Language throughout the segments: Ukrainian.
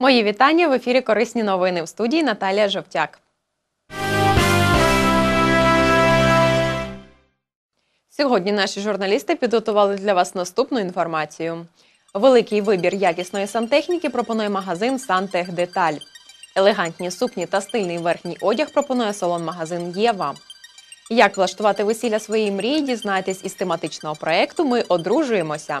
Мої вітання в ефірі Корисні новини в студії Наталія Жовтяк. Сьогодні наші журналісти підготували для вас наступну інформацію. Великий вибір якісної сантехніки пропонує магазин Сантех Деталь. Елегантні сукні та стильний верхній одяг пропонує салон-магазин Єва. Як влаштувати весілля своєї мрії, дізнайтесь із тематичного проекту Ми одружуємося.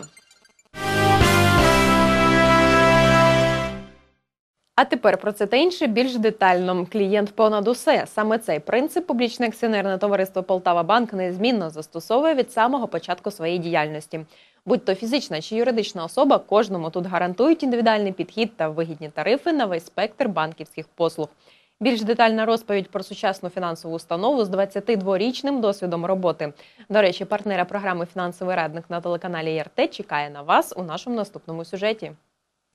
А тепер про це та інше більш детально. Клієнт понад усе. Саме цей принцип публічне акціонерне товариство Полтава Банк незмінно застосовує від самого початку своєї діяльності. Будь то фізична чи юридична особа, кожному тут гарантують індивідуальний підхід та вигідні тарифи на весь спектр банківських послуг. Більш детальна розповідь про сучасну фінансову установу з 22-річним досвідом роботи. До речі, партнера програми Фінансовий радник на телеканалі ЄРТ чекає на вас у нашому наступному сюжеті.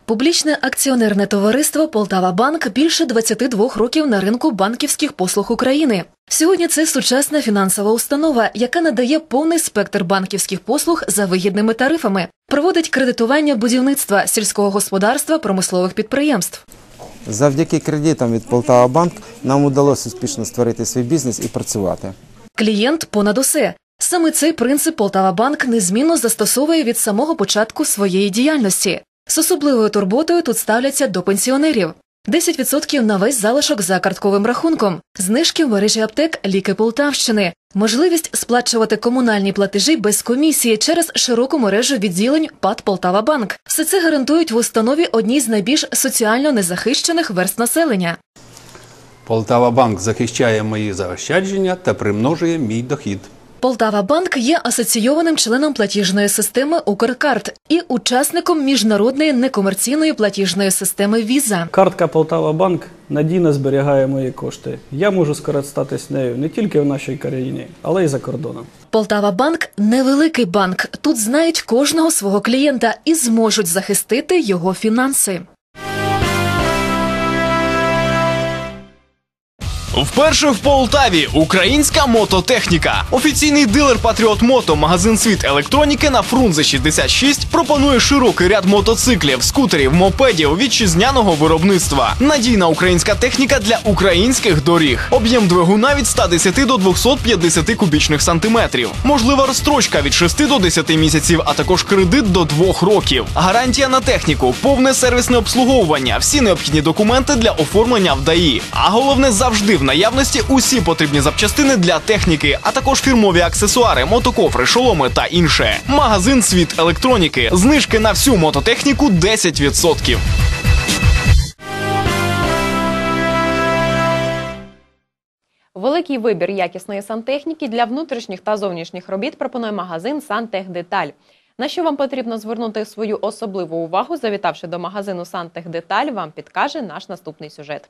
Публічне акціонерне товариство Полтава Банк більше 22 років на ринку банківських послуг України. Сьогодні це сучасна фінансова установа, яка надає повний спектр банківських послуг за вигідними тарифами, проводить кредитування будівництва сільського господарства промислових підприємств. Завдяки кредитам від Полтава Банк нам удалося успішно створити свій бізнес і працювати. Клієнт понад усе. Саме цей принцип Полтава Банк незмінно застосовує від самого початку своєї діяльності. З особливою турботою тут ставляться до пенсіонерів. 10% на весь залишок за картковим рахунком, знижки в мережі аптек Ліки Полтавщини, можливість сплачувати комунальні платежі без комісії через широку мережу відділень ПАД Полтава Банк. Все це гарантують в установі одній з найбільш соціально незахищених верст населення. Полтава Банк захищає мої заощадження та примножує мій дохід. Полтава Банк є асоційованим членом платіжної системи Укркарт і учасником міжнародної некомерційної платіжної системи Віза. Картка Полтава Банк надійно зберігає мої кошти. Я можу скористатись нею не тільки в нашій країні, але й за кордоном. Полтава Банк невеликий банк. Тут знають кожного свого клієнта і зможуть захистити його фінанси. Вперше в Полтаві українська мототехніка. Офіційний дилер Патріот Мото, магазин світ електроніки на Фрунзе 66 пропонує широкий ряд мотоциклів, скутерів, мопедів вітчизняного виробництва. Надійна українська техніка для українських доріг. Об'єм двигуна від 110 до 250 кубічних сантиметрів. Можлива розстрочка від 6 до 10 місяців, а також кредит до 2 років. Гарантія на техніку, повне сервісне обслуговування, всі необхідні документи для оформлення в ДАІ. А головне завжди в наявності усі потрібні запчастини для техніки, а також фірмові аксесуари, мотокофри, шоломи та інше. Магазин Світ електроніки. Знижки на всю мототехніку 10%. Великий вибір якісної сантехніки для внутрішніх та зовнішніх робіт пропонує магазин Сантехдеталь. На що вам потрібно звернути свою особливу увагу, завітавши до магазину Сантехдеталь, вам підкаже наш наступний сюжет.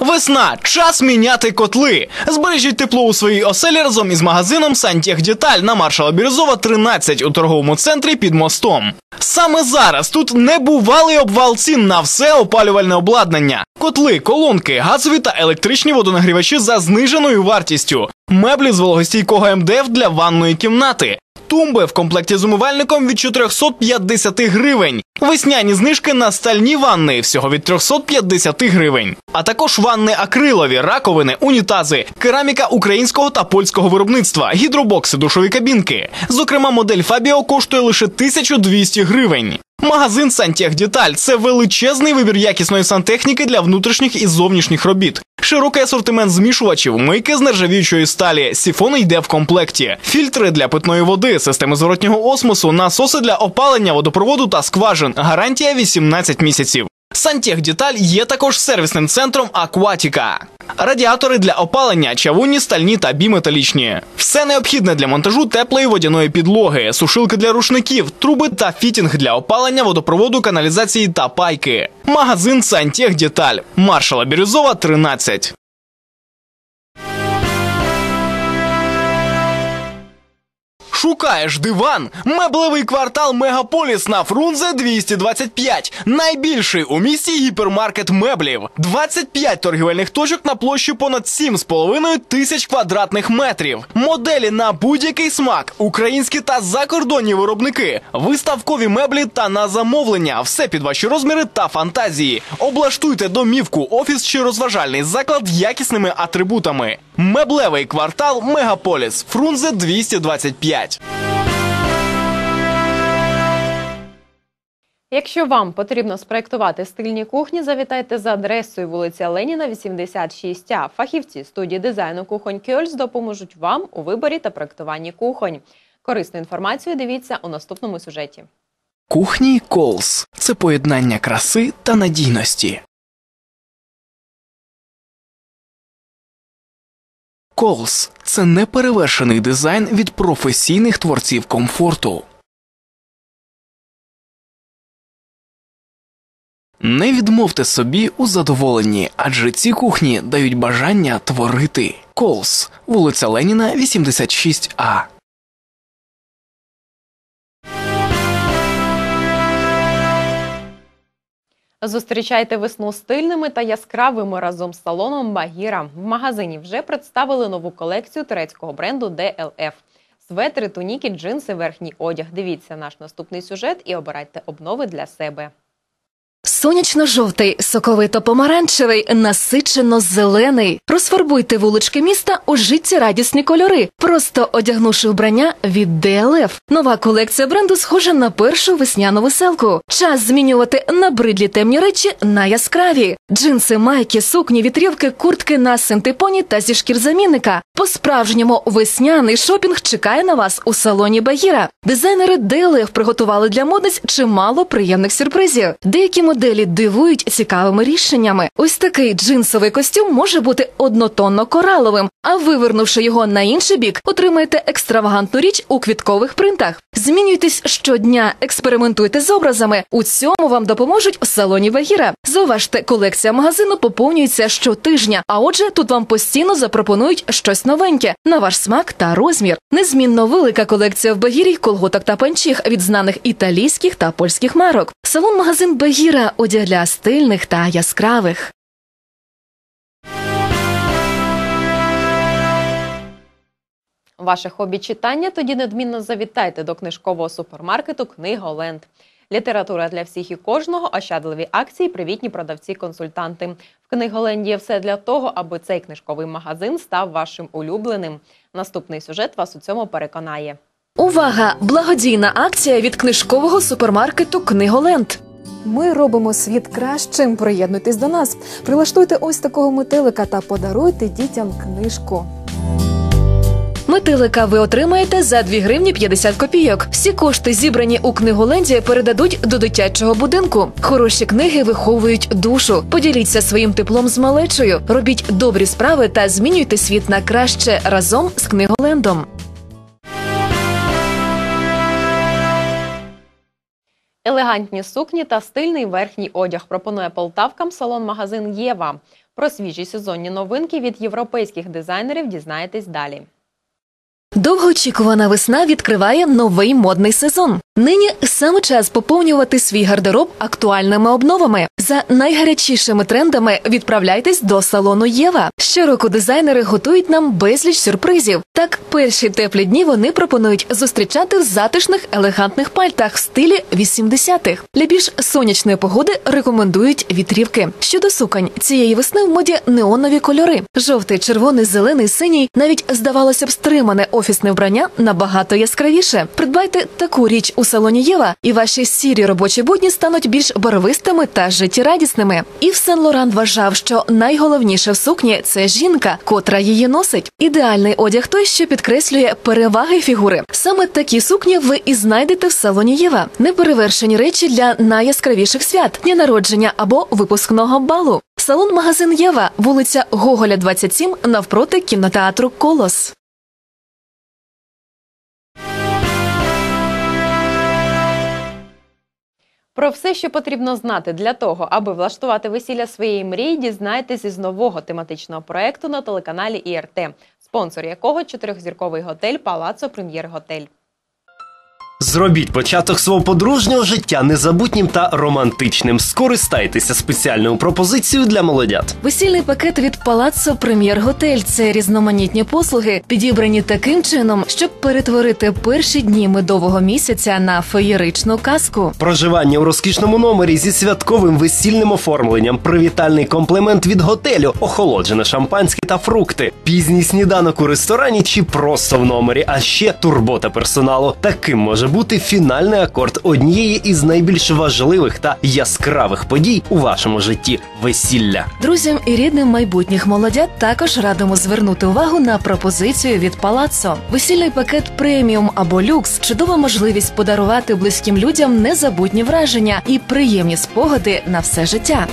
Весна час міняти котли. Збережіть тепло у своїй оселі разом із магазином Сантехдеталь на маршала Бірюзова 13 у торговому центрі під мостом. Саме зараз тут небувалий обвал цін на все опалювальне обладнання: котли, колонки, газові та електричні водонагрівачі за зниженою вартістю, меблі з вологостійкого МДФ для ванної кімнати. Тумби в комплекті з умивальником від 450 гривень. Весняні знижки на стальні ванни всього від 350 гривень. А також ванни акрилові, раковини, унітази, кераміка українського та польського виробництва, гідробокси, душові кабінки. Зокрема, модель Фабіо коштує лише 1200 гривень. Магазин Сантехдеталь – це величезний вибір якісної сантехніки для внутрішніх і зовнішніх робіт. Широкий асортимент змішувачів, мийки з нержавіючої сталі, сіфони йде в комплекті, фільтри для питної води, системи зворотнього осмосу, насоси для опалення водопроводу та скважин. Гарантія 18 місяців. Сантехдеталь є також сервісним центром Акватіка. Радіатори для опалення, чавунні, стальні та біметалічні. Все необхідне для монтажу теплої водяної підлоги, сушилки для рушників, труби та фітінг для опалення водопроводу, каналізації та пайки. Магазин Сантехдеталь. Маршала Бірюзова, 13. Шукаєш диван? Меблевий квартал Мегаполіс на Фрунзе 225. Найбільший у місті гіпермаркет меблів. 25 торгівельних точок на площі понад 7,5 тисяч квадратних метрів. Моделі на будь-який смак, українські та закордонні виробники, виставкові меблі та на замовлення. Все під ваші розміри та фантазії. Облаштуйте домівку, офіс чи розважальний заклад якісними атрибутами. Меблевий квартал Мегаполіс. Фрунзе 225. Якщо вам потрібно спроектувати стильні кухні, завітайте за адресою вулиця Леніна, 86А. Фахівці студії дизайну кухонь Кьольс допоможуть вам у виборі та проектуванні кухонь. Корисну інформацію дивіться у наступному сюжеті. Кухні Колс це поєднання краси та надійності. Колс це неперевершений дизайн від професійних творців комфорту. Не відмовте собі у задоволенні, адже ці кухні дають бажання творити. Колс, вулиця Леніна, 86А. Зустрічайте весну стильними та яскравими разом з салоном Багіра. В магазині вже представили нову колекцію турецького бренду DLF. Светри, туніки, джинси, верхній одяг. Дивіться наш наступний сюжет і обирайте обнови для себе. Сонячно-жовтий, соковито-помаранчевий, насичено-зелений. Розфарбуйте вулички міста у життєрадісні кольори, просто одягнувши вбрання від DLF. Нова колекція бренду схожа на першу весняну веселку. Час змінювати набридлі темні речі на яскраві. Джинси, майки, сукні, вітрівки, куртки на синтепоні та зі шкірзамінника. По-справжньому весняний шопінг чекає на вас у салоні Багіра. Дизайнери DLF приготували для модниць чимало приємних сюрпризів. Деякі моделі дивують цікавими рішеннями. Ось такий джинсовий костюм може бути однотонно-кораловим, а вивернувши його на інший бік, отримаєте екстравагантну річ у квіткових принтах. Змінюйтесь щодня, експериментуйте з образами. У цьому вам допоможуть в салоні Багіра. Зауважте, колекція магазину поповнюється щотижня, а отже, тут вам постійно запропонують щось новеньке на ваш смак та розмір. Незмінно велика колекція в Багірі колготок та панчіх від знаних італійських та польських марок. Салон-магазин Багіра одяг для стильних та яскравих. Ваше хобі читання тоді недмінно завітайте до книжкового супермаркету Книголенд. Література для всіх і кожного, ощадливі акції, привітні продавці-консультанти. В Книголенді є все для того, аби цей книжковий магазин став вашим улюбленим. Наступний сюжет вас у цьому переконає. Увага! Благодійна акція від книжкового супермаркету Книголенд. Ми робимо світ кращим. Приєднуйтесь до нас. Прилаштуйте ось такого метелика та подаруйте дітям книжку. Метелика ви отримаєте за 2 гривні 50 копійок. Всі кошти, зібрані у книголенді, передадуть до дитячого будинку. Хороші книги виховують душу. Поділіться своїм теплом з малечою, робіть добрі справи та змінюйте світ на краще разом з книголендом. Елегантні сукні та стильний верхній одяг пропонує полтавкам салон-магазин Єва. Про свіжі сезонні новинки від європейських дизайнерів дізнаєтесь далі. Довгоочікувана весна відкриває новий модний сезон. Нині саме час поповнювати свій гардероб актуальними обновами. За найгарячішими трендами відправляйтесь до салону Єва. Щороку дизайнери готують нам безліч сюрпризів. Так, перші теплі дні вони пропонують зустрічати в затишних елегантних пальтах в стилі 80-х. Для більш сонячної погоди рекомендують вітрівки. Щодо суконь, цієї весни в моді неонові кольори: жовтий, червоний, зелений, синій. Навіть здавалося б, стримане офісне вбрання набагато яскравіше. Придбайте таку річ у салоні Єва, і ваші сірі робочі будні стануть більш барвистими та життєрадісними. Ів Сен Лоран вважав, що найголовніше в сукні це жінка, котра її носить. Ідеальний одяг той, що підкреслює переваги фігури. Саме такі сукні ви і знайдете в салоні Єва. Неперевершені речі для найяскравіших свят, дня народження або випускного балу. Салон-магазин Єва, вулиця Гоголя, 27, навпроти кінотеатру Колос. Про все, що потрібно знати для того, аби влаштувати весілля своєї мрії, дізнайтесь із нового тематичного проекту на телеканалі ІРТ, спонсор якого чотирьохзірковий готель Палацо Прем'єр Готель. Зробіть початок свого подружнього життя незабутнім та романтичним. Скористайтеся спеціальною пропозицією для молодят. Весільний пакет від Палаццо Прем'єр Готель це різноманітні послуги, підібрані таким чином, щоб перетворити перші дні медового місяця на феєричну казку. Проживання у розкішному номері зі святковим весільним оформленням, привітальний комплемент від готелю, охолоджене шампанське та фрукти, пізній сніданок у ресторані чи просто в номері, а ще турбота персоналу. Таким може бути фінальний акорд однієї із найбільш важливих та яскравих подій у вашому житті весілля. Друзям і рідним майбутніх молодят також радимо звернути увагу на пропозицію від Палаццо. Весільний пакет преміум або люкс чудова можливість подарувати близьким людям незабутні враження і приємні спогади на все життя.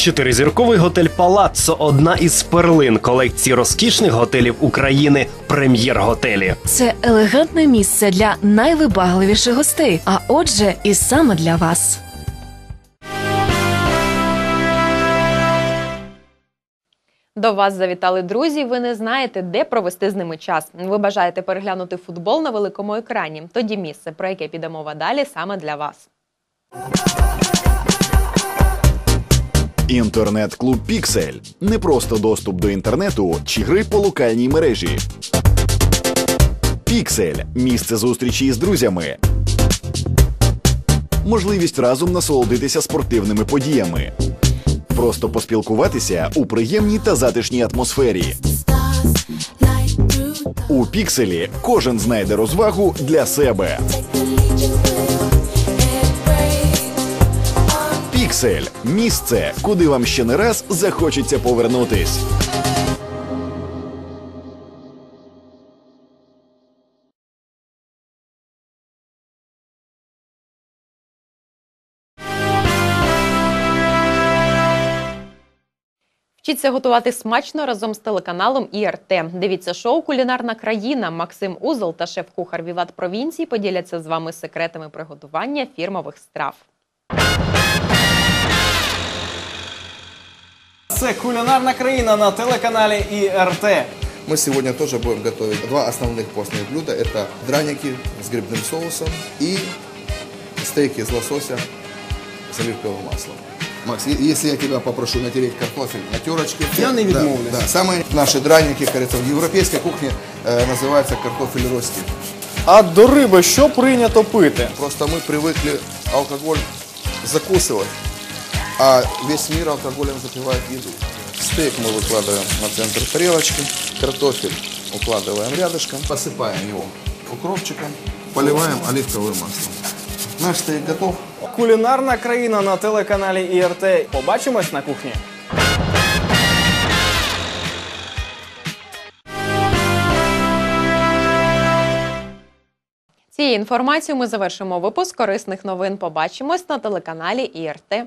Чотиризірковий готель Палаццо одна із перлин колекції розкішних готелів України прем'єр-готелі. Це елегантне місце для найвибагливіших гостей, а отже, і саме для вас. До вас завітали друзі. Ви не знаєте, де провести з ними час. Ви бажаєте переглянути футбол на великому екрані. Тоді місце, про яке піде мова далі, саме для вас. Інтернет-клуб Піксель не просто доступ до інтернету чи гри по локальній мережі. Піксель місце зустрічі з друзями. Можливість разом насолодитися спортивними подіями. Просто поспілкуватися у приємній та затишній атмосфері. У Пікселі кожен знайде розвагу для себе. Піксель місце, куди вам ще не раз захочеться повернутись. Вчіться готувати смачно разом з телеканалом ІРТ. Дивіться шоу Кулінарна країна. Максим Узол та шеф-кухар Віват Провінції поділяться з вами секретами приготування фірмових страв. Це кулінарна країна на телеканалі ІРТ. Мы сегодня тоже будем готовить два основных постных блюда. Это драники с грибным соусом и стейки из лосося с оливковым маслом. Макс, е- если я тебя попрошу натереть картофель на терочке. Я не Да, відмовлюсь. Да, самые наши драники, как говорится, в европейской кухне э, называется картофель рости. А до риби що прийнято пити? Просто мы привыкли алкоголь закусывать, а весь мир алкоголем запивает еду. Стейк мы выкладываем на центр тарелочки, картофель укладываем рядышком, посыпаем его укропчиком, поливаем оливковым маслом. Наш стейк готов. Кулінарна країна на телеканалі ІРТ. Побачимось на кухні. Цією інформацією ми завершимо випуск корисних новин. Побачимось на телеканалі ІРТ.